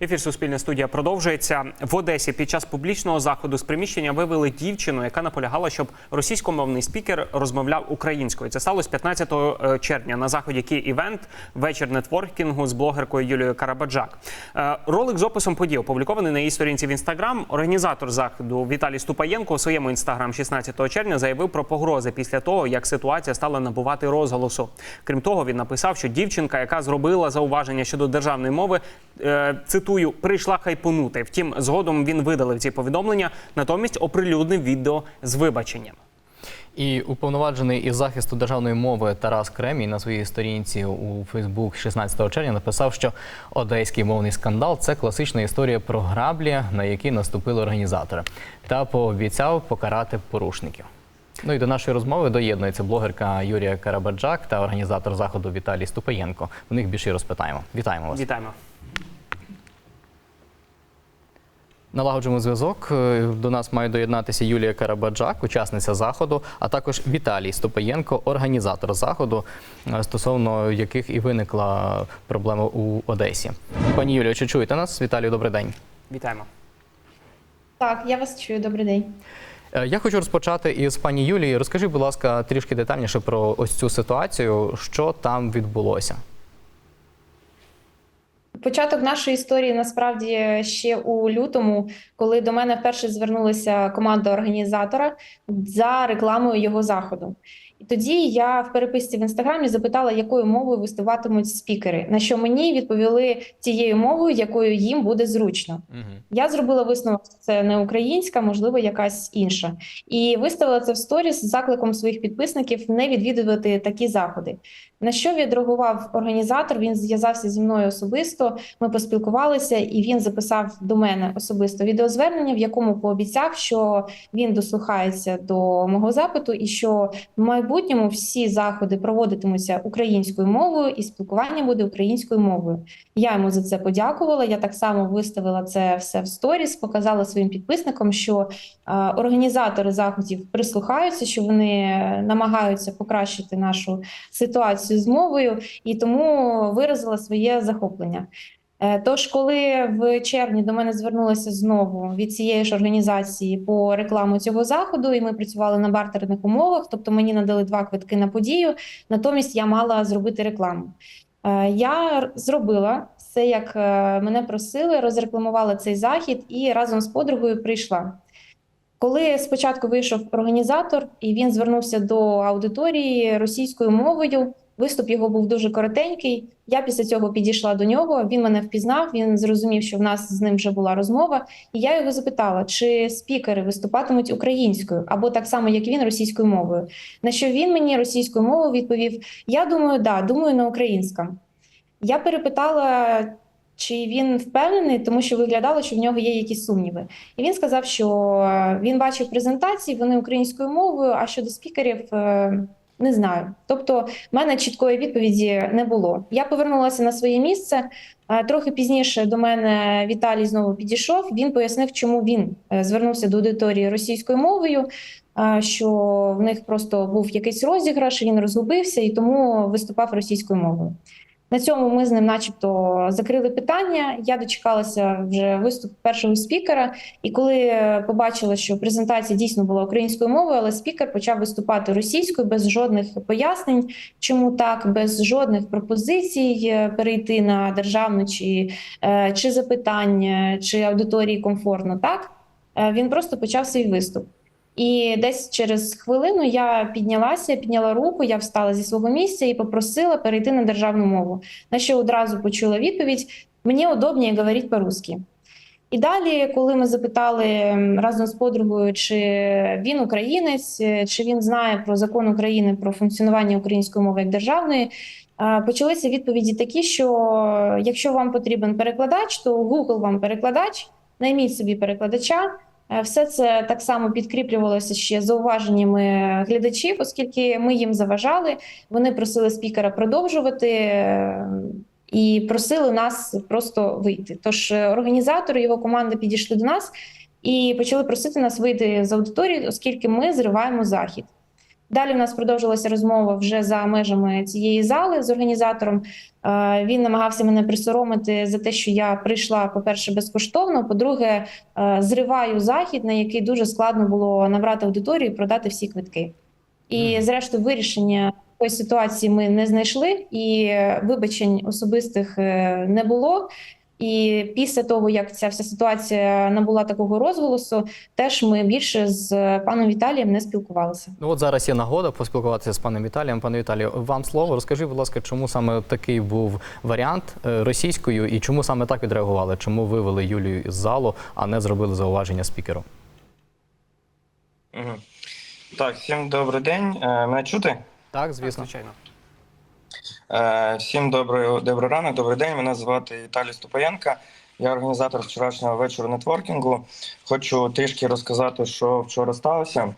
Ефір Суспільне студія продовжується в Одесі. Під час публічного заходу з приміщення вивели дівчину, яка наполягала, щоб російськомовний спікер розмовляв українською. Це сталося 15 е, червня на заході Кі івент вечір нетворкінгу з блогеркою Юлією Карабаджак. Е, Ролик з описом подій опублікований на її сторінці в інстаграм. Організатор заходу Віталій Ступаєнко у своєму інстаграм 16 червня заявив про погрози після того, як ситуація стала набувати розголосу. Крім того, він написав, що дівчинка, яка зробила зауваження щодо державної мови, е, цитую, прийшла хайпонути. Втім, згодом він видалив ці повідомлення, натомість оприлюднив відео з вибаченням. І уповноважений із захисту державної мови Тарас Кремій на своїй сторінці у Фейсбук 16 червня написав, що одеський мовний скандал це класична історія про граблі, на які наступили організатори, та пообіцяв покарати порушників. Ну і до нашої розмови доєднується блогерка Юрія Карабаджак та організатор заходу Віталій Ступаєнко. У них більше розпитаємо. Вітаємо вас. Вітаємо. Налагоджуємо зв'язок. Е, До нас має доєднатися Юлія Карабаджак, учасниця заходу, а також Віталій Стопаєнко, організатор заходу, е, стосовно яких і виникла проблема у Одесі. Пані Юлію, чи чуєте нас? Віталію, добрий день. Вітаємо. Так, я вас чую. Добрий день. Е, Я хочу розпочати із пані Юлії. Розкажи, будь ласка, трішки детальніше про ось цю ситуацію, що там відбулося. Початок нашої історії насправді ще у лютому, коли до мене вперше звернулася команда організатора за рекламою його заходу. І тоді я в переписці в інстаграмі запитала, якою мовою виступатимуть спікери. На що мені відповіли тією мовою, якою їм буде зручно. Я зробила висновок, що це не українська, можливо, якась інша, і виставила це в сторіс з закликом своїх підписників не відвідувати такі заходи. На що відреагував організатор? Він зв'язався зі мною особисто. Ми поспілкувалися, і він записав до мене особисто відеозвернення, в якому пообіцяв, що він дослухається до мого запиту, і що в майбутньому всі заходи проводитимуться українською мовою, і спілкування буде українською мовою. Я йому за це подякувала. Я так само виставила це все в сторіс, показала своїм підписникам, що е, організатори заходів прислухаються, що вони намагаються покращити нашу ситуацію з мовою, і тому виразила своє захоплення. Е, Тож, коли в червні до мене звернулися знову від цієї ж організації по рекламу цього заходу, і ми працювали на бартерних умовах, тобто мені надали два квитки на подію. Натомість я мала зробити рекламу. Е, Я зробила все, як е, мене просили, розрекламувала цей захід і разом з подругою прийшла. Коли спочатку вийшов організатор і він звернувся до аудиторії російською мовою, виступ його був дуже коротенький. Я після цього підійшла до нього. Він мене впізнав. Він зрозумів, що в нас з ним вже була розмова. І я його запитала, чи спікери виступатимуть українською або так само, як він, російською мовою. На що він мені російською мовою відповів: Я думаю, да, думаю на українському. Я перепитала, чи він впевнений, тому що виглядало, що в нього є якісь сумніви. І він сказав, що він бачив презентації, вони українською мовою, а щодо спікерів. Не знаю, тобто в мене чіткої відповіді не було. Я повернулася на своє місце. Трохи пізніше до мене Віталій знову підійшов. Він пояснив, чому він е, звернувся до аудиторії російською мовою. Що в них просто був якийсь розіграш, він розгубився і тому виступав російською мовою. На цьому ми з ним, начебто, закрили питання. Я дочекалася вже виступ першого спікера. І коли побачила, що презентація дійсно була українською мовою, але спікер почав виступати російською без жодних пояснень, чому так, без жодних пропозицій е, перейти на державну чи, е, чи запитання, чи аудиторії комфортно. Так Е, він просто почав свій виступ. І десь через хвилину я піднялася, підняла руку, я встала зі свого місця і попросила перейти на державну мову. На що одразу почула відповідь: мені удобніше говорити по-русски. І далі, коли ми запитали разом з подругою, чи він українець, е, чи він знає про закон України про функціонування української мови як державної, е, почалися відповіді такі, що якщо вам потрібен перекладач, то Google вам перекладач, найміть собі перекладача. Е, Все це так само підкріплювалося ще зауваженнями глядачів, оскільки ми їм заважали. Вони просили спікера продовжувати е, і просили нас просто вийти. Тож е, організатори його команда підійшли до нас і почали просити нас вийти з аудиторії, оскільки ми зриваємо захід. Далі в нас продовжилася розмова вже за межами цієї зали з організатором. Е, Він намагався мене присоромити за те, що я прийшла, по-перше, безкоштовно. По-друге, е, зриваю захід, на який дуже складно було набрати аудиторію і продати всі квитки. І, зрештою, вирішення такої ситуації ми не знайшли, і е, вибачень особистих не було. І після того, як ця вся ситуація набула такого розголосу, теж ми більше з паном Віталієм не спілкувалися. Ну от зараз є нагода поспілкуватися з паном Віталієм. Пане Віталію, вам слово. Розкажи, будь ласка, чому саме такий був варіант е, російською і чому саме так відреагували? Чому вивели Юлію із залу, а не зробили зауваження спікеру? Так, всім добрий день. Е, Мене чути? Так, звісно. Звичайно. Е, Всім добрий, добрий ранок, добрий день. Мене звати Віталій Ступаєнка. Я організатор вчорашнього вечора нетворкінгу. Хочу трішки розказати, що вчора сталося.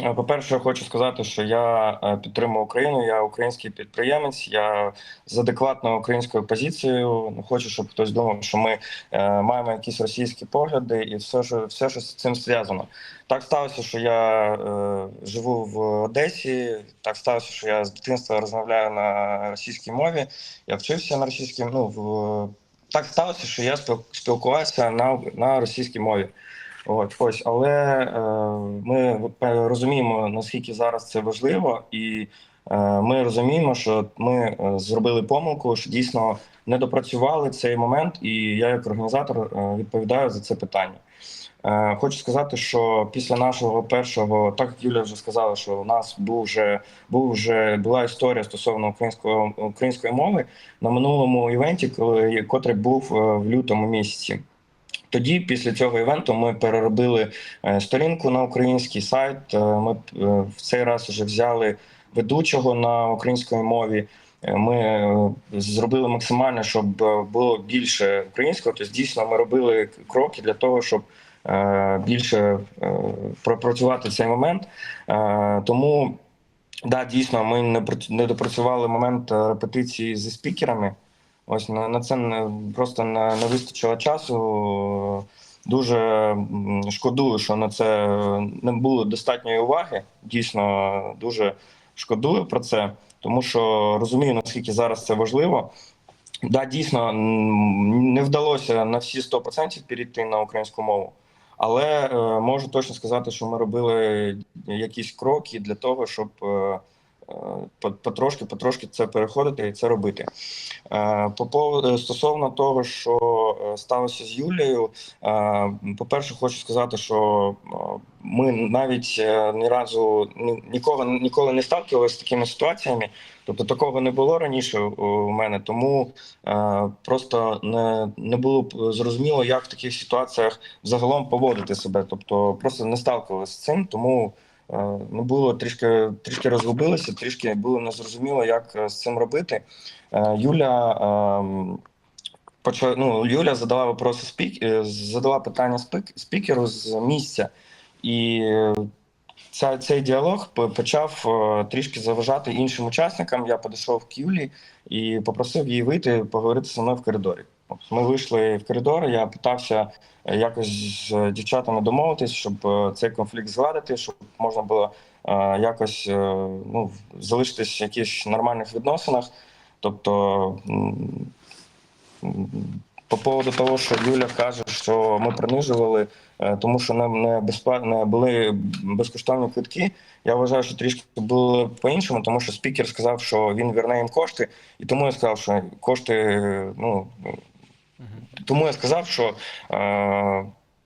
Е, По-перше, хочу сказати, що я е, підтримую Україну, я український підприємець, я з адекватною українською позицією. Не хочу, щоб хтось думав, що ми е, маємо якісь російські погляди і все, що все, що з цим зв'язано. Так сталося, що я е, живу в Одесі. Так сталося, що я з дитинства розмовляю на російській мові. Я вчився на російській. Ну в так сталося, що я спіл- спілкувався на, на російській мові. От ось, але е, ми розуміємо наскільки зараз це важливо, і е, ми розуміємо, що ми е, зробили помилку, що дійсно не допрацювали цей момент, і я, як організатор, е, відповідаю за це питання. Е, Хочу сказати, що після нашого першого, так як Юля вже сказала, що у нас був вже був вже була історія стосовно української української мови на минулому івенті, коли котрий був е, в лютому місяці. Тоді, після цього івенту, ми переробили е, сторінку на український сайт. Е, Ми е, в цей раз вже взяли ведучого на українській мові. Ми зробили максимально, щоб було більше українського. Тобто, дійсно, ми робили кроки для того, щоб більше пропрацювати цей момент. Тому да, дійсно, ми не пр- допрацювали момент репетиції зі спікерами. Ось на, на це не, просто не, не вистачило часу. Дуже шкодую, що на це не було достатньої уваги. Дійсно, дуже шкодую про це, тому що розумію, наскільки зараз це важливо. Да, дійсно не вдалося на всі 100% перейти на українську мову. Але е, можу точно сказати, що ми робили якісь кроки для того, щоб е, потрошки, потрошки це переходити і це робити. Е, По стосовно того, що е, сталося з Юлією, е, по-перше, хочу сказати, що е, ми навіть е, ні разу ні- нікого ніколи не сталкивалися з такими ситуаціями. Тобто такого не було раніше у мене, тому е, просто не, не було б зрозуміло, як в таких ситуаціях загалом поводити себе. Тобто просто не сталкивалися з цим, тому не було трішки трішки розгубилися, трішки було незрозуміло, як е, з цим робити. Е, Юля ну, Юля задала вопроси спік, задала питання спік, спікеру з місця, і ця, цей діалог почав трішки заважати іншим учасникам. Я підійшов к Юлі і попросив її вийти поговорити зі мною в коридорі. От Ми вийшли в коридор. Я питався е, якось з дівчатами домовитись, щоб е, цей конфлікт згладити, щоб можна було е, якось е, ну, залишитись в якихось нормальних відносинах. Тобто, по поводу того, що Юля каже, що ми принижували, е, тому що нам не безплатно були безкоштовні квитки. Я вважаю, що трішки було по-іншому, тому що спікер сказав, що він верне їм кошти, і тому я сказав, що кошти, е, ну тому я сказав, що е,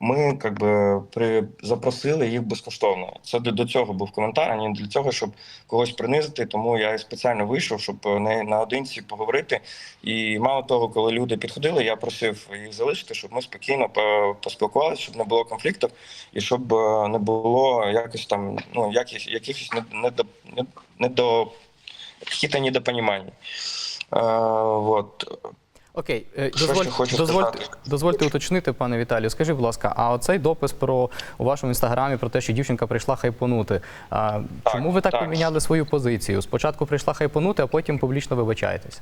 ми как би, при, запросили їх безкоштовно. Це до, до цього був коментар, а не для цього, щоб когось принизити. Тому я спеціально вийшов, щоб не наодинці поговорити. І мало того, коли люди підходили, я просив їх залишити, щоб ми спокійно поспілкувалися, щоб не було конфліктів і щоб е, не було якось там ну яких, якихось не, не, до, не, не до каких-то недопонімань. Е, вот. Окей, е, Що дозволь, ще хочу дозвольте, дозвольте уточнити, пане Віталію. Скажіть, будь ласка, а оцей допис про у вашому інстаграмі про те, що дівчинка прийшла хайпонути. А, Так, чому ви так, так. поміняли свою позицію? Спочатку прийшла хайпонути, а потім публічно вибачаєтесь.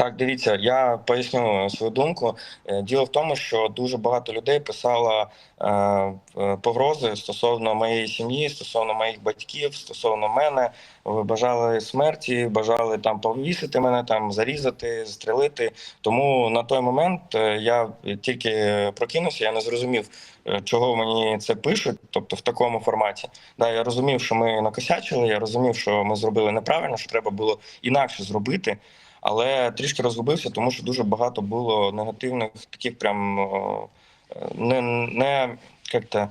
Так, дивіться, я поясню свою думку. Е, Діло в тому, що дуже багато людей писало е, е, погрози стосовно моєї сім'ї, стосовно моїх батьків, стосовно мене. Бажали смерті, бажали там повісити мене, там зарізати, застрелити. Тому на той момент я тільки прокинувся, я не зрозумів, чого мені це пишуть, тобто в такому форматі. Да, я розумів, що ми накосячили, я розумів, що ми зробили неправильно, що треба було інакше зробити. Але трішки розгубився, тому що дуже багато було негативних, таких прям не, не як-то,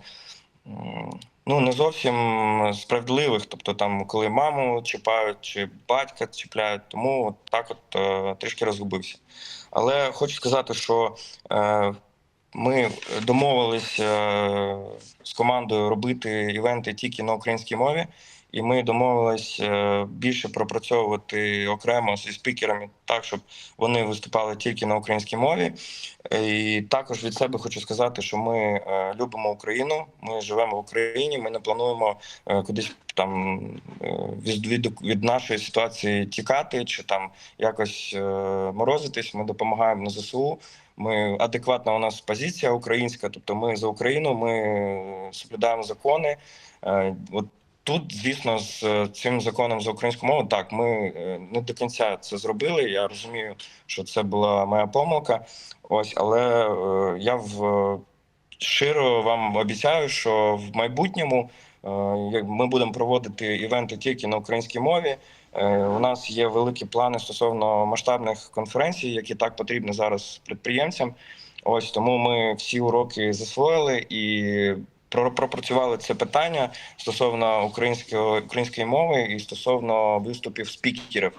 ну, не зовсім справедливих. Тобто, там, коли маму чіпають чи батька чіпляють, тому от так от е, трішки розгубився. Але хочу сказати, що е, ми домовились е, з командою робити івенти тільки на українській мові. І ми домовились е, більше пропрацьовувати окремо зі спікерами, так щоб вони виступали тільки на українській мові. Е, І також від себе хочу сказати, що ми е, любимо Україну. Ми живемо в Україні. Ми не плануємо кудись там від, від, від нашої ситуації тікати чи там якось морозитись. Ми допомагаємо на ЗСУ. Ми адекватна у нас позиція українська, тобто ми за Україну, ми соблюдаємо закони. От Тут, звісно, з е, цим законом за українську мову, так ми е, не до кінця це зробили. Я розумію, що це була моя помилка. Ось, але е, я в щиро вам обіцяю, що в майбутньому ми будемо проводити івенти тільки на українській мові. У нас є великі плани стосовно масштабних конференцій, які так потрібні зараз підприємцям. Ось тому ми всі уроки засвоїли і пропрацювали це питання стосовно української української мови і стосовно виступів спікерів.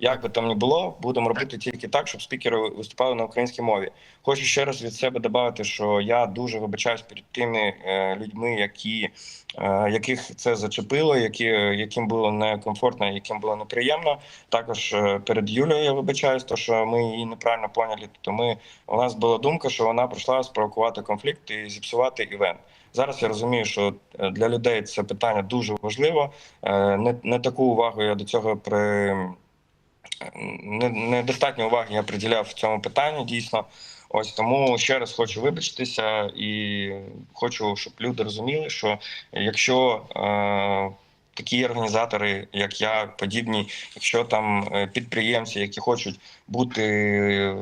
Як би там ні було, будемо робити тільки так, щоб спікери виступали на українській мові. Хочу ще раз від себе додати, що я дуже вибачаюсь перед тими е, людьми, які е, яких це зачепило, які яким було некомфортно, яким було неприємно. Також е, перед Юлією я вибачаюсь, то що ми її неправильно поняли. Тобто ми у нас була думка, що вона прийшла спровокувати конфлікт і зіпсувати івент. Зараз я розумію, що е, для людей це питання дуже важливо. Е, Не, не таку увагу я до цього при не, уваги я приділяв цьому питанню дійсно. Ось тому ще раз хочу вибачитися і хочу, щоб люди розуміли, що якщо е, такі організатори, як я, подібні, якщо там е, підприємці, які хочуть бути, е,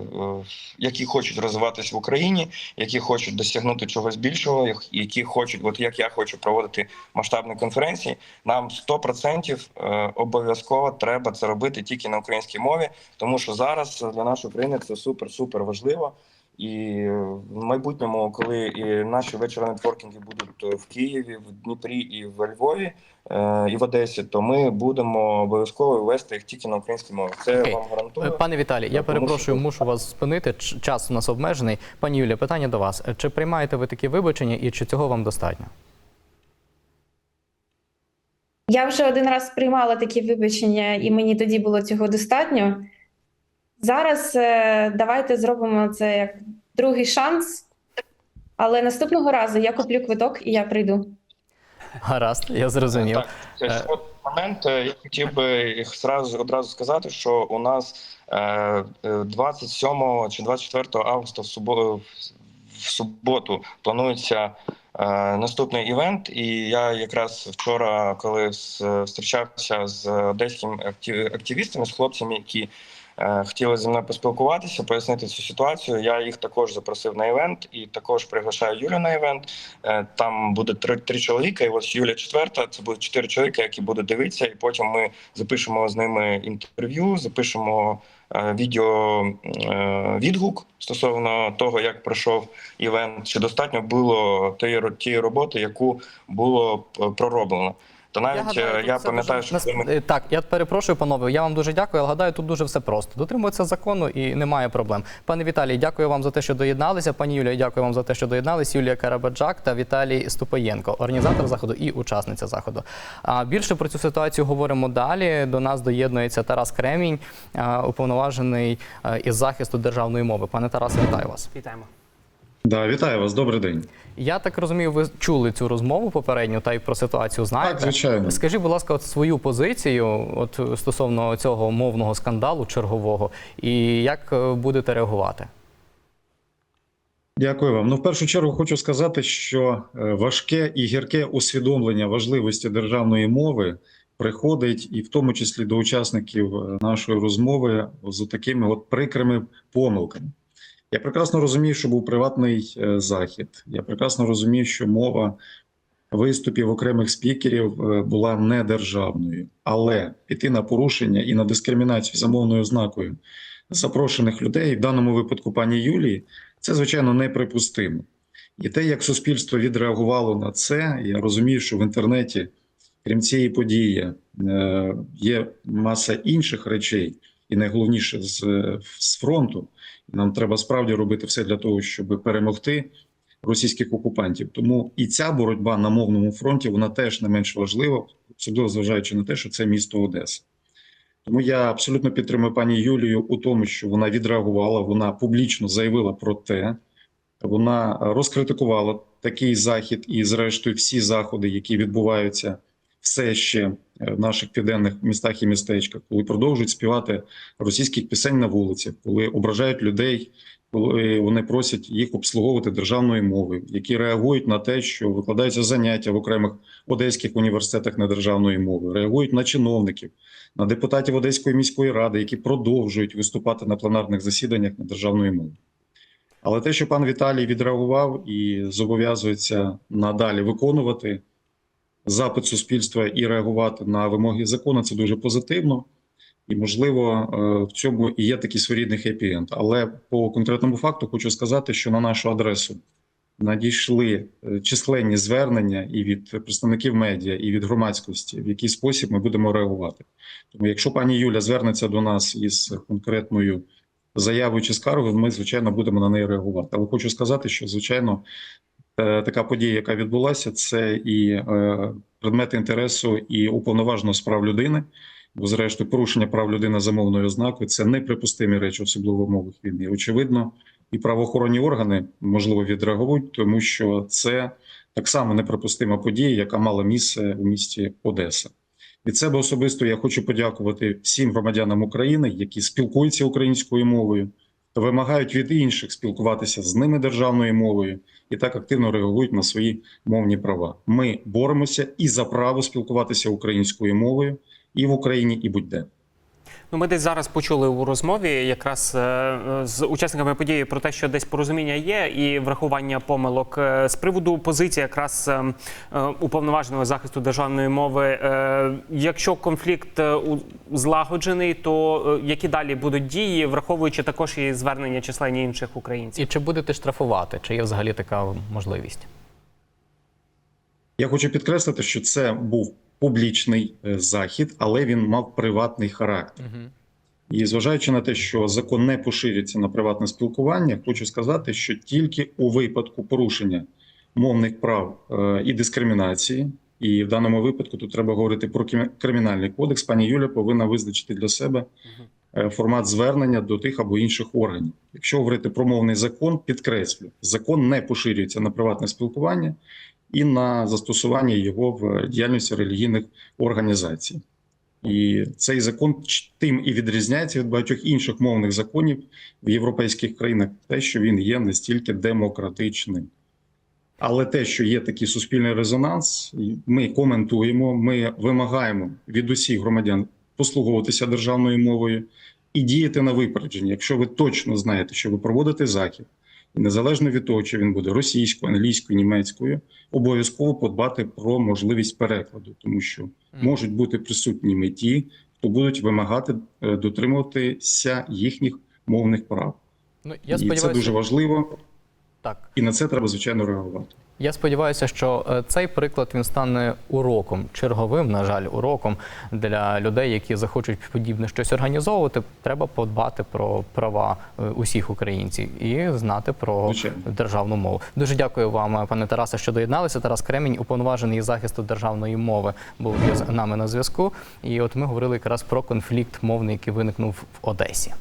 які хочуть розвиватися в Україні, які хочуть досягнути чогось більшого, які хочуть, от як я хочу проводити масштабні конференції, нам 100% е, обов'язково треба це робити тільки на українській мові, тому що зараз для нашої країни це супер супер важливо. І в майбутньому, коли і наші вечори нетворкінги будуть в Києві, в Дніпрі і в Львові е, і в Одесі, то ми будемо обов'язково вести їх тільки на українській мові. Це Окей. вам гарантую. Е, Пане Віталій, я перепрошую, мушу вас спинити. Час у нас обмежений. Пані Юлія, питання до вас: чи приймаєте ви такі вибачення, і чи цього вам достатньо? Я вже один раз приймала такі вибачення, і мені тоді було цього достатньо. Зараз давайте зробимо це як другий шанс. Але наступного разу я куплю квиток і я прийду. Гаразд, я зрозумів. Так, от момент. е, Я хотів би їх одразу сказати, що у нас е, е, 27 чи 24 августа в суботу, в суботу планується е, наступний івент. І я якраз вчора, коли з- зустрічався з одеськими активістами, з хлопцями, які е, хотіли зі мною поспілкуватися, пояснити цю ситуацію. Я їх також запросив на івент і також приглашаю Юлю на івент. Е, Там буде три, три чоловіка, і ось Юля четверта. Це будуть чотири чоловіка, які будуть дивитися, і потім ми запишемо з ними інтерв'ю, запишемо е, відео е, відгук стосовно того, як пройшов івент. Чи достатньо було тієї ро- роботи, яку було пророблено. То навіть гадаю, е, я пам'ятаю, дуже- що нас- ми е, так, я перепрошую, панове. Я вам дуже дякую, але гадаю, тут дуже все просто. Дотримуються закону і немає проблем. Пане Віталій, дякую вам за те, що доєдналися. Пані Юлія, дякую вам за те, що доєднались. Юлія Карабаджак та Віталій Ступаєнко, організатор заходу і учасниця заходу. А більше про цю ситуацію говоримо далі. До нас доєднується Тарас Кремінь, уповноважений із захисту державної мови. Пане Тарасе, вітаю вас. Вітаємо. Да, вітаю вас, добрий день. Я так розумію, ви чули цю розмову попередню та й про ситуацію знаєте. Так, звичайно. Скажіть, будь ласка, от свою позицію от стосовно цього мовного скандалу чергового, і як е, будете реагувати? Дякую вам. Ну, в першу чергу хочу сказати, що е, важке і гірке усвідомлення важливості державної мови приходить, і в тому числі до учасників е, нашої розмови з такими от прикрими помилками. Я прекрасно розумію, що був приватний е, захід. Я прекрасно розумію, що мова виступів окремих спікерів е, була не державною, але піти на порушення і на дискримінацію за мовною ознакою запрошених людей, в даному випадку пані Юлії, це звичайно неприпустимо. І те, як суспільство відреагувало на це, я розумію, що в інтернеті, крім цієї події, е, є маса інших речей, і найголовніше з, з фронту. Нам треба справді робити все для того, щоб перемогти російських окупантів. Тому і ця боротьба на мовному фронті вона теж не менш важлива, особливо зважаючи на те, що це місто Одеса. Тому я абсолютно підтримую пані Юлію у тому, що вона відреагувала, вона публічно заявила про те, вона розкритикувала такий захід і, зрештою, всі заходи, які відбуваються все ще в наших південних містах і містечках, коли продовжують співати російських пісень на вулицях, коли ображають людей, коли вони просять їх обслуговувати державною мовою, які реагують на те, що викладаються заняття в окремих одеських університетах на державною мовою, реагують на чиновників, на депутатів Одеської міської ради, які продовжують виступати на пленарних засіданнях на державною мовою. Але те, що пан Віталій відреагував і зобов'язується надалі виконувати запит суспільства і реагувати на вимоги закону, це дуже позитивно. І, можливо, е, в цьому і є такий своєрідний хеппі-енд. Але по конкретному факту хочу сказати, що на нашу адресу надійшли е, численні звернення і від представників медіа, і від громадськості, в який спосіб ми будемо реагувати. Тому, якщо пані Юля звернеться до нас із конкретною заявою чи скаргою, ми звичайно будемо на неї реагувати. Але хочу сказати, що звичайно така подія, яка відбулася, це і е, предмети інтересу і уповноваженого з прав людини. Бо, зрештою, порушення прав людини за мовною ознакою це неприпустимі речі, особливо в умовах війни. Очевидно, і правоохоронні органи можливо відреагують, тому що це так само неприпустима подія, яка мала місце у місті Одеса. Від себе особисто я хочу подякувати всім громадянам України, які спілкуються українською мовою, вимагають від інших спілкуватися з ними державною мовою і так активно реагують на свої мовні права. Ми боремося і за право спілкуватися українською мовою і в Україні, і будь-де. Ну, ми десь зараз почули у розмові якраз е, з учасниками події про те, що десь порозуміння є, і врахування помилок Е, з приводу позиції якраз е, е, уповноваженого захисту державної мови. Якщо конфлікт злагоджений, то які далі будуть дії, враховуючи також і звернення численні інших українців? І чи будете штрафувати? Чи є взагалі така можливість? Я хочу підкреслити, що це був публічний е, захід, але він мав приватний характер. Угу. І зважаючи на те, що закон не поширюється на приватне спілкування, хочу сказати, що тільки у випадку порушення мовних прав е, і дискримінації, і в даному випадку тут треба говорити про кримі- кримінальний кодекс. Пані Юля повинна визначити для себе е, формат звернення до тих або інших органів. Якщо говорити про мовний закон, підкреслю, закон не поширюється на приватне спілкування і на застосування його в діяльності релігійних організацій. І цей закон тим і відрізняється від багатьох інших мовних законів в європейських країнах, те, що він є настільки демократичним. Але те, що є такий суспільний резонанс, ми коментуємо, ми вимагаємо від усіх громадян послуговуватися державною мовою і діяти на випередження. Якщо ви точно знаєте, що ви проводите захід, незалежно від того, чи він буде російською, англійською, німецькою, обов'язково подбати про можливість перекладу, тому що можуть бути присутніми ті, хто будуть вимагати е, дотримуватися їхніх мовних прав. Ну я і це дуже важливо, так. і на це треба звичайно реагувати. Я сподіваюся, що е, цей приклад він стане уроком, черговим, на жаль, уроком для людей, які захочуть подібне щось організовувати. Треба подбати про права е, усіх українців і знати про Звичайно. державну мову. Дуже дякую вам, е, пане Тарасе, що доєдналися. Тарас Кремінь, уповноважений із захисту державної мови, був з нами на зв'язку. І от ми говорили якраз про конфлікт мовний, який виникнув в Одесі.